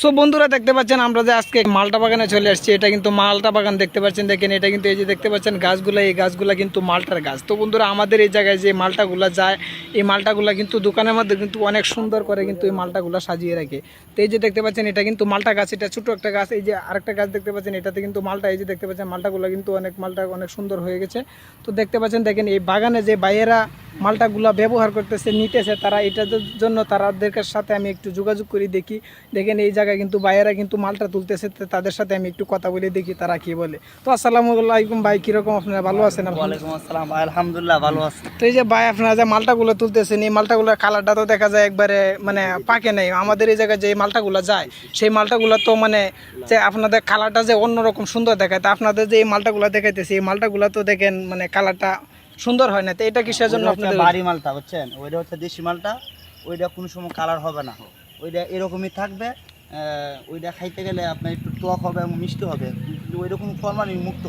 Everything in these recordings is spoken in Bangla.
সো বন্ধুরা দেখতে পাচ্ছেন, আমরা যে আজকে মালটা বাগানে চলে আসছি, এটা কিন্তু মালটা বাগান দেখতে পাচ্ছেন, দেখেন, এটা কিন্তু এই যে দেখতে পাচ্ছেন, গাছগুলো, এই গাছগুলো কিন্তু মালটার গাছ। তো বন্ধুরা, আমাদের এই জায়গায় যে মালটাগুলো যায়, এই মালটাগুলো কিন্তু দোকানের মধ্যে কিন্তু অনেক সুন্দর করে কিন্তু এই মালটাগুলো সাজিয়ে রাখে। তো এই যে দেখতে পাচ্ছেন, এটা কিন্তু মালটা গাছ, এটা ছোট একটা গাছ, এই যে আরেকটা গাছ দেখতে পাচ্ছেন, এটাতে কিন্তু মালটা, এই যে দেখতে পাচ্ছেন, মালটাগুলো কিন্তু অনেক, মালটা অনেক সুন্দর হয়ে গেছে। তো দেখতে পাচ্ছেন, দেখেন, এই বাগানে যে বাইরেরা মালটাগুলো ব্যবহার করতেছে নিতেছে তারা এটার জন্য তাদের সাথে আমি একটু যোগাযোগ করি দেখি। দেখেন এই জায়গায় কিন্তু ভাইয়েরা কিন্তু মালটা তুলতেছে তাদের সাথে আমি একটু কথা বলে দেখি তারা কি বলে। তো আসসালামু আলাইকুম ভাই কীরকম আপনারা ভালো আছেন? ওয়ালাইকুম আসসালাম আলহামদুলিল্লাহ ভালো আছি। তো এই যে ভাই আপনারা যে মালটাগুলো তুলতেছেন এই মালটাগুলোর কালারটা তো দেখা যায় একবারে মানে পাকে নেই। আমাদের এই জায়গায় যে মালটাগুলো যায় সেই মালটাগুলো তো মানে যে আপনাদের কালারটা যে অন্যরকম সুন্দর দেখায় তা আপনাদের যে এই মালটাগুলো দেখাইতেছে এই মালটাগুলো তো দেখেন মানে কালারটা সুন্দর হয় না তো এটা কিসের জন্য ওইটা হচ্ছে আপনাদের বাড়ি মালটা বুঝছেন? ওইটা হচ্ছে দেশি মালটা ওইটা কোনো সময় কালার হবে না। ওইটা এরকমই থাকবে ওইটা খাইতে গেলে আপনার একটু টক হবে এবং মিষ্টি হবে কিন্তু ওইরকম ফরমালিন মুক্ত।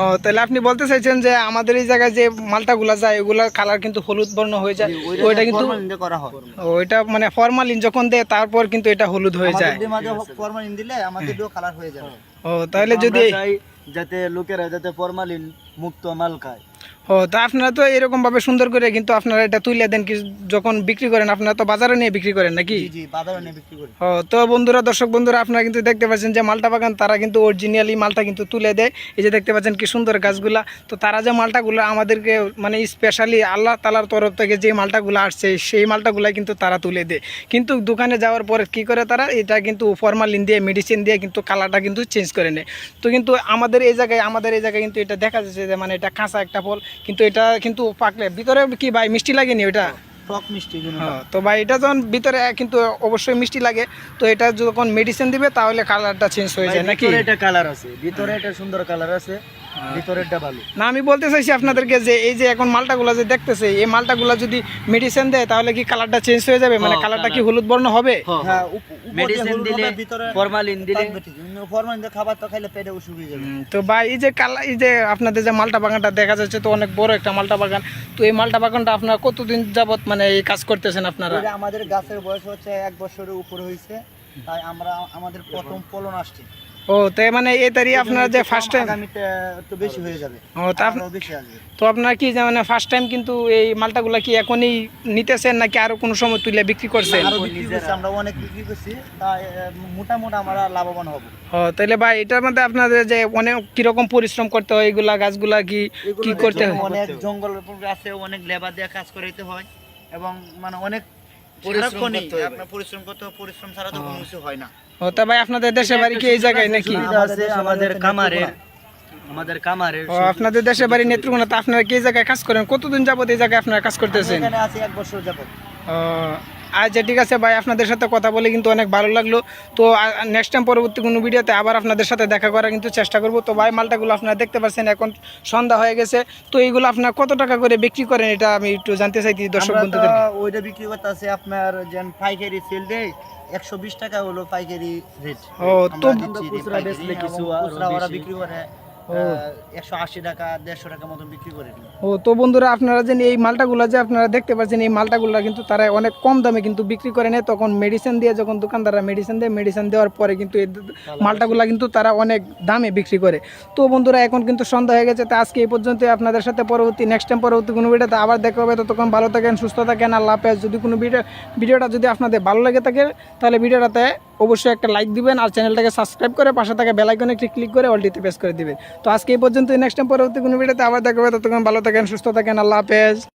ও তাহলে আপনি বলতে চাইছেন যে আমাদের এই জায়গায় যে মালটাগুলো যায় ওগুলোর কালার কিন্তু হলুদ বর্ণ হয়ে যায় ওইটা কিন্তু ফরমালিন দিয়ে করা হয়। ওইটা মানে ফরমালিন যখন দেয় তারপর কিন্তু এটা হলুদ হয়ে যায়। ফরমালিন দিলে আমাদের কালার হয়ে যাবে। ও তাহলে যদি যাতে লোকেরা যাতে ফরমালিন মুক্ত মাল খায়। ও তা আপনারা তো এরকম ভাবে সুন্দর করে কিন্তু আপনারা এটা তুলে দেন কি যখন বিক্রি করেন আপনারা তো বাজারে নিয়ে বিক্রি করেন নাকি? জি জি বাজারে নিয়ে বিক্রি করি। ও তো বন্ধুরা দর্শক বন্ধুরা আপনারা কিন্তু দেখতে পাচ্ছেন যে মালটা বাগান তারা কিন্তু অরিজিনালি মালটা কিন্তু তুলে দেয়। এই যে দেখতে পাচ্ছেন কি সুন্দর গাছগুলা। তো তারা যে মালটাগুলো আমাদেরকে মানে স্পেশালি আল্লাহ তালার তরফ থেকে যে মালটাগুলো আসছে সেই মালটাগুলো কিন্তু তারা তুলে দেয়। কিন্তু দোকানে যাওয়ার পরে কি করে তারা? এটা কিন্তু ফরমালিন দিয়ে মেডিসিন দিয়ে কিন্তু কালারটা কিন্তু চেঞ্জ করে নেয়। তো কিন্তু আমাদের এই জায়গায় আমাদের এই জায়গায় কিন্তু এটা দেখা যাচ্ছে যে মানে এটা কাঁচা একটা ফল। কিন্তু এটা কিন্তু পাকলে ভিতরে কি ভাই মিষ্টি লাগেনি ওইটা? টক মিষ্টি হ্যাঁ, তো ভাই এটা যখন ভিতরে কিন্তু অবশ্যই মিষ্টি লাগে। তো এটা যখন মেডিসিন দিবে তাহলে কালারটা চেঞ্জ হয়ে যায় নাকি? এটা কালার আছে ভিতরে এটা সুন্দর কালার আছে। ভিতরেরটা ভালো না আমি বলতে চাইছি আপনাদেরকে যে এই যে এখন মালটাগুলো যে দেখতেছে এই মালটাগুলো যদি মেডিসিন দেয় তাহলে কি কালারটা চেঞ্জ হয়ে যাবে? মানে হ্যাঁ, কালারটা কি হলুদ বর্ণ হবে? হ্যাঁ উপ- উপর দিয়ে মেডিসিন দিলে ফরমালিন দিলে ফরমালিন দিয়ে খাবার তো খাইলে পেটে অসুখ হয়ে যাবে। তো ভাই এই যে কালা এই যে আপনাদের যে মালটা বাগানটা দেখা যাচ্ছে তো অনেক বড় একটা মালটা বাগান। তো এই মালটা বাগানটা আপনারা কতদিন যাবত মানে এই কাজ করতেছেন আপনারা? আমাদের গাছের বয়স হচ্ছে এক বছরের উপরে হয়েছে তাই আমরা আমাদের প্রথম ফলন আসছে। ও তাই মানে এই তারিখ আপনারা যে ফার্স্ট টাইম একটু বেশি হয়ে যাবে। ও তা তো আপনারা কি যে মানে ফার্স্ট টাইম কিন্তু এই মালটাগুলো কি এখনই নিতেছেন নাকি আরও কোনো সময় তুলে বিক্রি করছেন? আমরা অনেক বিক্রি করছি মোটামুটি আমরা লাভবান হব। ও তাহলে ভাই এটার মধ্যে আপনাদের যে অনেক কীরকম পরিশ্রম করতে হয় এগুলা গাছগুলা কি কি করতে হয়? অনেক জঙ্গল আছে অনেক লেবার দিয়ে কাজ করাইতে হয় এবং মানে অনেক পরিশ্রম করতে হবে। পরিশ্রম করতে হবে পরিশ্রম ছাড়া তো কোনো কিছু হয় না। ও তা ভাই আপনাদের দেশে বাড়ি কি এই জায়গায় নাকি? আমাদের আমাদের আমাদের কামারের ও আপনাদের দেশে বাড়ি নেত্রকোনা তা আপনারা কি এই জায়গায় কাজ করেন? কতদিন যাবত এই জায়গায় আপনারা কাজ করতেছেন? এখানে আছি এক বছর যাবত। আচ্ছা ঠিক আছে ভাই আপনাদের সাথে কথা বলে কিন্তু অনেক ভালো লাগল। তো নেক্সট টাইম পরবর্তী কোনো ভিডিওতে আবার আপনাদের সাথে দেখা করার কিন্তু চেষ্টা করব। তো ভাই মালটাগুলো আপনারা দেখতে পাচ্ছেন এখন সন্ধ্যা হয়ে গেছে। তো এইগুলো আপনারা কত টাকা করে বিক্রি করেন এটা আমি একটু জানতে চাইছি দর্শক বন্ধুদের ওইটা বিক্রি করতে আছে আপনার যেন পাইকারি সেল দেয় একশো বিশ টাকা হলো পাইকারি রেট ও তো খুচরা। বিক্রি করে। একশো আশি টাকা দেড়শো টাকা মতন বিক্রি করে দিই ও তো বন্ধুরা আপনারা যে এই মালটাগুলো যে আপনারা দেখতে পাচ্ছেন এই মালটাগুলো কিন্তু তারা অনেক কম দামে কিন্তু বিক্রি করে নেয়। তখন মেডিসিন দিয়ে যখন দোকানদাররা মেডিসিন দেয় মেডিসিন দেওয়ার পরে কিন্তু এই মালটাগুলো কিন্তু তারা অনেক দামে বিক্রি করে। তো বন্ধুরা এখন কিন্তু সন্ধ্যা হয়ে গেছে তো আজকে এই পর্যন্ত আপনাদের সাথে পরবর্তী নেক্সট টাইম পরবর্তী কোনো ভিডিওতে আবার দেখা হবে। ততক্ষণ ভালো থাকেন সুস্থ থাকেন আল্লাহ হাফেজ। যদি কোনো ভিডিও ভিডিওটা যদি আপনাদের ভালো লেগে থাকে তাহলে ভিডিওটাতে অবশ্যই একটা লাইক দিবেন আর চ্যানেলটাকে সাবস্ক্রাইব করে পাশে থাকা বেলাইকনে একটি ক্লিক করে অলটিতে প্রেস করে দিবেন। তো আজকে এই পর্যন্ত নেক্সট টাইম পরবর্তী কোনো ভিডিওতে আবার দেখবে ততক্ষণ ভালো থাকেন, সুস্থ থাকেন, আল্লাহ হাফেজ।